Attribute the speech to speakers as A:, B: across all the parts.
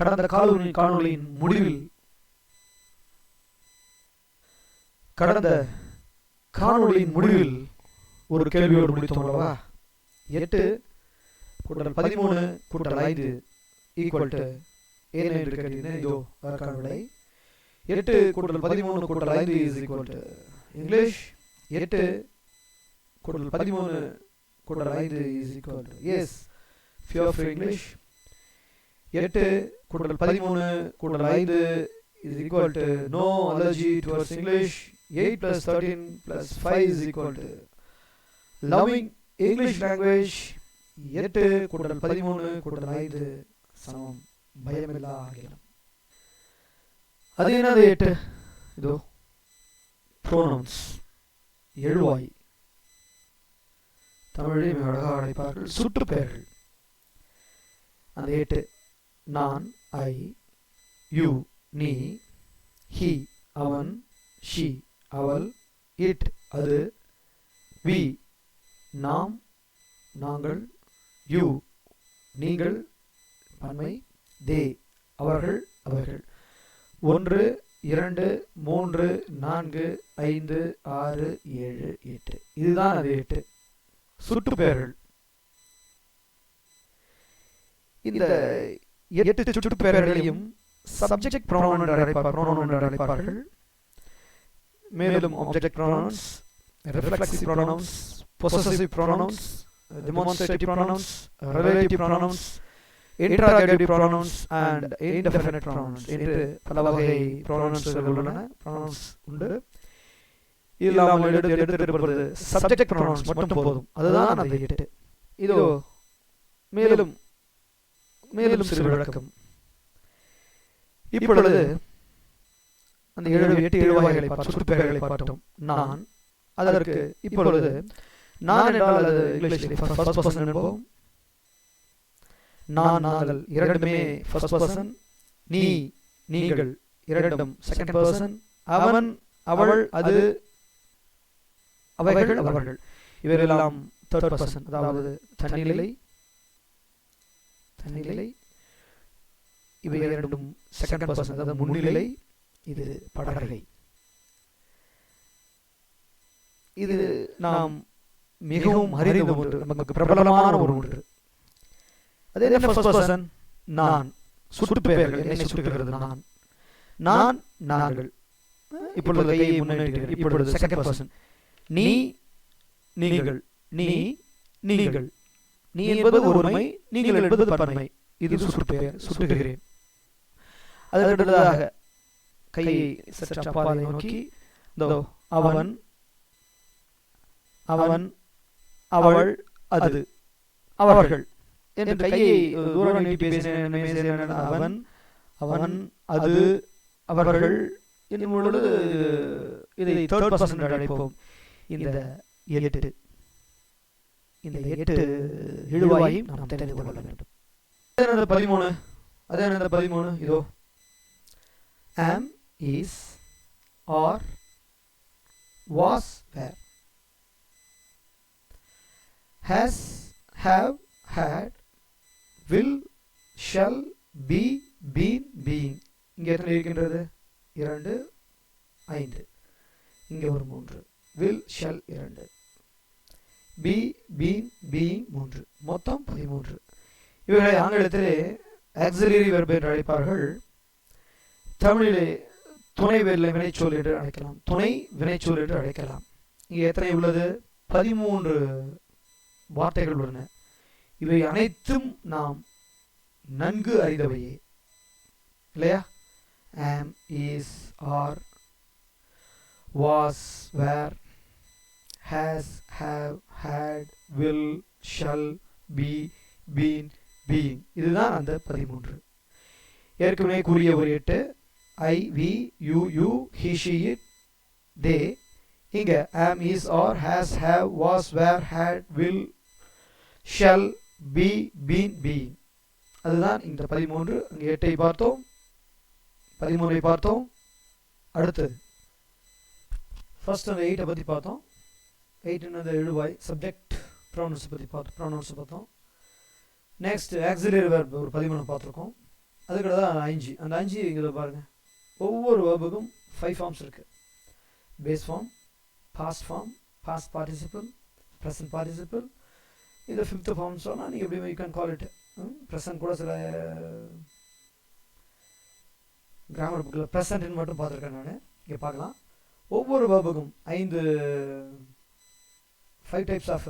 A: கடந்த காணொலி காணொலியின் முடிவில் கடந்த காணொலியின் முடிவில் ஒரு கேள்வியோடு முடித்தோம் அல்லவா? எட்டு கூட்டல் பதிமூணு கூட்டல் ஐந்து ஈக்குவல் டு ஏன் என்று கேட்டீங்கன்னா இதோ அதற்கான விடை. எட்டு கூட்டல் பதிமூணு கூட்டல் ஐந்து இஸ் ஈக்குவல் டு இங்கிலீஷ் எட்டு கூட்டல் பதிமூணு கூட்டல் ஐந்து is equal to S fear for English எட்டு கூட்டல் பதிமூணு கூட்டல் ஐந்து is equal to no allergy towards English eight plus thirteen plus five is equal to loving English language எட்டு கூட்டல் பதிமூணு கூட்டல் ஐந்து. சமம். பயமில்லா அகிலம் அது என்னது எட்டு? இதோ ப்ரோனவுன்ஸ் எழுவாய். தமிழை அழகாக அழைப்பார்கள். சுட்டுப்பெயர்கள் அந்த எட்டு நான் ஐ யூ நீ ஹி அவன் ஷி அவள் இட் அது வி நாம் நாங்கள் யூ நீங்கள் பன்மை தே அவர்கள் அவர்கள். ஒன்று இரண்டு மூன்று நான்கு ஐந்து ஆறு ஏழு எட்டு. இதுதான் அது எட்டு. சுற்றுப்பெயர்கள் இந்த எட்டு சுட்டு பெயர்களையும் சப்ஜெக்ட் ப்ரோனவுன் என்று அழைப்பார் ப்ரோனவுன் என்று அழைப்பார்கள். மேலும் object pronouns reflexive pronouns possessive pronouns demonstrative pronouns relative pronouns interrogative pronouns and indefinite pronouns என்று பல வகை ப்ரோனவுன்ஸ்கள் உள்ளன. ப்ரோனவுன்ஸ் உண்டு. இதில் நாம் எடுத்து எடுத்துட்டு சப்ஜெக்ட் ப்ரோனவுன்ஸ் மட்டும் போதும். அதுதான் அந்த எட்டு. இதோ மேலும் மேலும் சிறு விளக்கம். இப்பொழுது அந்த ஏழு எட்டு எழுவாய்களை சுற்றுப்பெயர்களை பார்த்தோம். நான் அதற்கு இப்பொழுது நான் என்றால் அது இங்கிலீஷில் ஃபர்ஸ்ட் பர்சன் என்போம். நான் நாங்கள் இரண்டுமே ஃபர்ஸ்ட் பர்சன் நீ நீங்கள் இரண்டும் செகண்ட் பர்சன் அவன் அவள் அது அவைகள் அவர்கள். இவரெல்லாம் தேர்ட் பர்சன் அதாவது தன்னிலை தன்னிலை. இவை இரண்டும் செகண்ட் பர்சன் அதாவது முன்னிலை. இது படகை. இது நாம் மிகவும் அறிந்த ஒன்று நமக்கு பிரபலமான ஒரு ஒன்று. அது ஃபர்ஸ்ட் பர்சன் நான் சுட்டு பெயர்கள் என்னை சுட்டுகிறது நான் நான் நாங்கள். இப்பொழுது கையை முன்னேற்றுகிறேன். இப்பொழுது செகண்ட் பர்சன் நீ நீங்கள். நீ நீங்கள். நீ என்பது ஒருமை நீங்கள் என்பது பன்மை. இது சுட்டு பெயர் சுட்டுகிறேன். அதற்கடுத்ததாக கையை சற்று அப்பாலை நோக்கி அவன் அவன் அவள் அது அவர்கள். என்று கையை தூரம் நீட்டி பேசினேன். அவன் அவன் அது அவர்கள். என்னும் பொழுது இதை தேர்ட் பர்சன் அழைப்போம். இந்த எட்டு. இந்த எட்டு இழுவாயும் நாம் தெரிந்து கொள்ள வேண்டும். பதிமூணு. அதே பதிமூணு. இதோ. Am is or was were has have had will shall be been being இங்கே எத்தனை இருக்கின்றது? இரண்டு ஐந்து. இங்கே ஒரு மூன்று. வில் ஷல் இரண்டு. பி பீன் பீயிங் மூன்று. மொத்தம் பதிமூன்று. இவைகளை ஆங்கிலத்திலே ஆக்சிலரி வெர்பு என்று அழைப்பார்கள். தமிழிலே துணை வெல்ல வினைச்சொல் என்று அழைக்கலாம். துணை வினைச்சொல் என்று அழைக்கலாம். இங்கே எத்தனை உள்ளது? பதிமூன்று வார்த்தைகள் உள்ளன. இவை அனைத்தும் நாம் நன்கு அறிந்தவையே. இல்லையா? Am is are was were has have had will shall be been being இதுதான் அந்த பதிமூன்று. ஏற்கனவே கூறிய ஒரு எட்டு I we you you he she it they. இங்கே am is are has have was were had will shall be been being அதுதான் இந்த பதிமூன்று. அங்கே எட்டை பார்த்தோம். பதிமூன்றை பார்த்தோம். அடுத்தது. ஃபர்ஸ்ட் அந்த எயிட்டை பற்றி பார்த்தோம். எயிட்டுன்னு எழுவாய். சப்ஜெக்ட் ப்ரௌனன்ஸ் பற்றி பார்த்து ப்ரௌனன்ஸ் பார்த்தோம். நெக்ஸ்ட் ஆக்சிலரி வெர்ப் ஒரு பதிமூணு பார்த்துருக்கோம். அதுக்கு தான் அஞ்சு அந்த அஞ்சு இங்கே பாருங்கள் ஒவ்வொரு வேர்புக்கும் ஃபைவ் ஃபார்ம்ஸ் இருக்குது base form past form past participle present participle இது ஃபிஃப்த் ஃபார்ம் சொன்னால் நீங்கள் எப்படி you can call it present கூட சில கிராமர் புக்கில் ப்ரெசன்ட்னு மட்டும் பார்த்துருக்கேன் நான். இங்கே பார்க்கலாம். ஒவ்வொரு வேர்புக்கும் ஐந்து five types of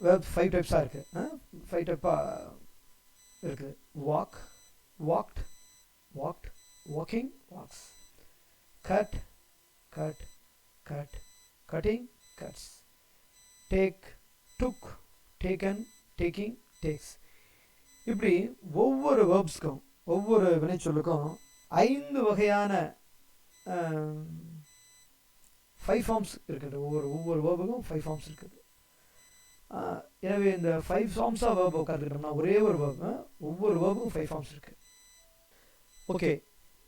A: verb five டைப்ஸாக இருக்குது ஃபைவ் டைப்பாக இருக்குது walk walked walked walking walks cut cut cut cutting cuts take took taken taking takes இப்படி ஒவ்வொரு வேர்ப்ஸ்க்கும் ஒவ்வொரு வினைச்சொல்லுக்கும் ஐந்து வகையான ஃபைவ் ஃபார்ம்ஸ் இருக்குது. ஒவ்வொரு ஒவ்வொரு வேர்புக்கும் ஃபைவ் ஃபார்ம்ஸ் இருக்குது. எனவே இந்த ஃபைவ் ஃபார்ம்ஸாக வேர்ப் உட்காந்துக்கிட்டோம்னா ஒரே ஒரு வேர்பு ஒவ்வொரு வேர்புக்கும் ஃபைவ் ஃபார்ம்ஸ் இருக்குது ஓகே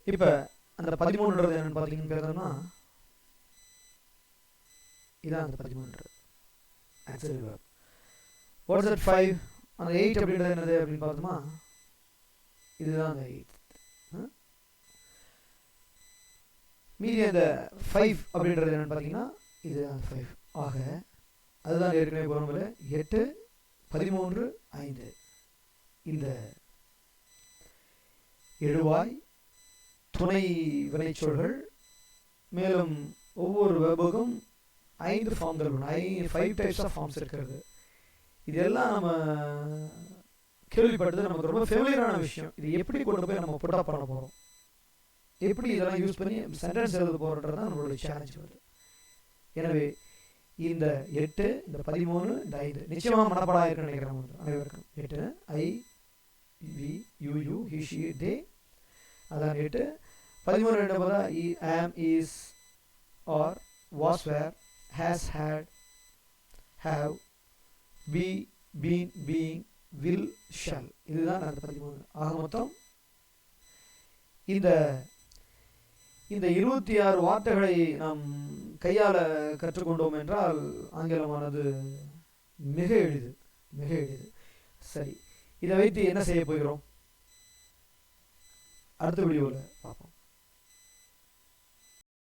A: இப்போ அந்த பதிமூணுன்றது என்னென்னு பார்த்தீங்கன்னு இதான் அந்த பதிமூணுன்றது answer verb what's at five அந்த எயிட் அப்படின்றது என்னது அப்படின்னு பார்த்தோமா இதுதான் அந்த எயிட் மீதி அந்த ஃபைவ் அப்படின்றது என்னென்னு பார்த்தீங்கன்னா இது ஃபைவ் ஆக அதுதான் ஏற்கனவே போகிறோம்ல எட்டு பதிமூன்று ஐந்து. இந்த எழுவாய் துணை வினைச்சொல்கள் மேலும் ஒவ்வொரு வெபுக்கும் ஐந்து ஃபார்ம்கள் உண்டு ஐ ஃபைவ் டைப்ஸ் ஆஃப் ஃபார்ம்ஸ் இருக்கிறது. இதெல்லாம் நம்ம கேள்விப்பட்டது நமக்கு ரொம்ப ஃபெமிலியரான விஷயம். இது எப்படி கொண்டு போய் நம்ம புட்டா பண்ண போகிறோம் எப்படி இதெல்லாம் யூஸ் பண்ணி சென்டென்ஸ் எழுத போகிறன்றது தான் நம்மளுடைய சேலஞ்ச் வருது. எனவே இந்த எட்டு இந்த பதிமூணு இந்த ஐந்து நிச்சயமாக மனப்பாடம் இருக்குன்னு நினைக்கிறேன் அனைவருக்கும். எட்டு I we you you he she they அதான் எட்டு. பதிமூணு ரெண்டு பார்த்தா இ am is are was were has had have be been being will shall. இதுதான் அந்த பதிமூணு. ஆக மொத்தம் இந்த இந்த இருபத்தி ஆறு வார்த்தைகளை நாம் கையாள கற்றுக்கொண்டோம் என்றால் ஆங்கிலமானது மிக எளிது மிக எளிது. சரி இதை வைத்து என்ன செய்ய போகிறோம்? அடுத்த வீடியோவில் பார்ப்போம்.